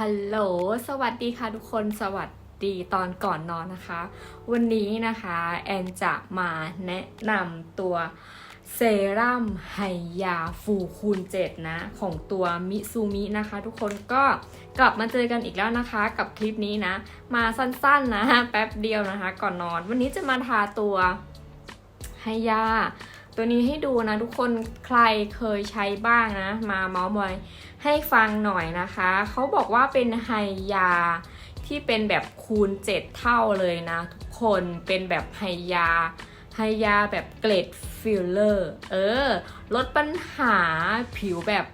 ฮัลโหล สวัสดีค่ะทุกคน สวัสดีตอนก่อนนอนนะคะ วันนี้นะคะแอนจะมาแนะนำตัวเซรั่มไฮยาฟูคูณ7นะ ของตัวมิซูมินะคะ ทุกคนก็กลับมาเจอกันอีกแล้วนะคะ กับคลิปนี้นะ มาสั้นๆนะแป๊บเดียวนะคะ ก่อนนอน วันนี้จะมาทาตัวไฮยา ตัวนี้ให้ดูนะทุกคนใครเคยใช้บ้างนะ มาเมาส์มอยให้ฟังหน่อยนะคะ เขาบอกว่าเป็นไฮยาที่เป็นแบบคูณ 7 เท่าเลยนะ ทุกคนเป็นแบบไฮยาไฮยาแบบเกรดฟิลเลอร์เออ ลดปัญหาผิวแบบ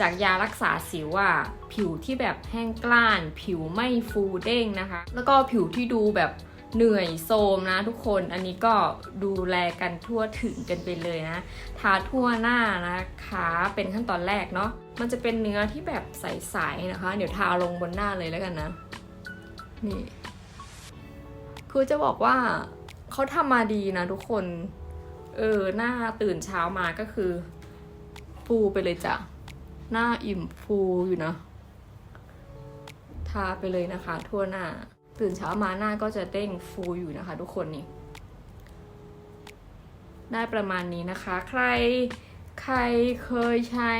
จากยารักษาสิวอะผิวที่แบบแห้งกล้าน ผิวไม่ฟูเด้งนะคะ แล้วก็ผิวที่ดูแบบ เหนื่อยโทมนะทุกคน อันนี้ก็ดูแลกันทั่วถึงกันไปเลยนะ ทาทั่วหน้านะคะเป็นขั้นตอนแรกเนาะ มันจะเป็นเนื้อที่แบบใสๆนะคะ เดี๋ยวทาลงบนหน้าเลยแล้วกันนะ นี่ คือจะบอกว่าเขาทำมาดีนะทุกคน เออ หน้าตื่นเช้ามาก็คือฟูไปเลยจ้ะ หน้าอิ่มฟูอยู่นะ ทาไปเลยนะคะ ทั่วหน้า ตื่นเช้ามาหน้าก็จะเด้งฟูอยู่นะคะ ทุกคนนี่ ได้ประมาณนี้นะคะ ใครใครเคยใช้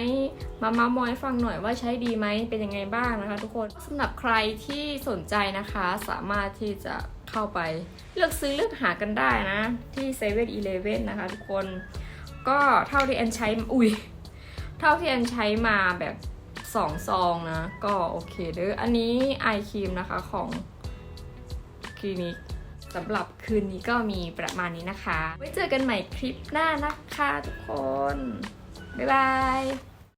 มามามอยฟังหน่อยว่าใช้ดีไหมเป็นยังไงบ้างนะคะ ทุกคนสำหรับใครที่สนใจนะคะ สามารถที่จะเข้าไปเลือกซื้อเลือกหากันได้นะ ที่7 e เ e ่ e อนะคะ ทุกคนก็เท่าที่แอนใช้อุ้ยเท่าที่แอนใช้มาแบบสองซองนะ ก็โอเคเด้ออันนี้ไอครีมนะคะของ คลินิกสำหรับคืนนี้ก็มีประมาณนี้นะคะ ไว้เจอกันใหม่คลิปหน้านะคะทุกคน บ๊ายบาย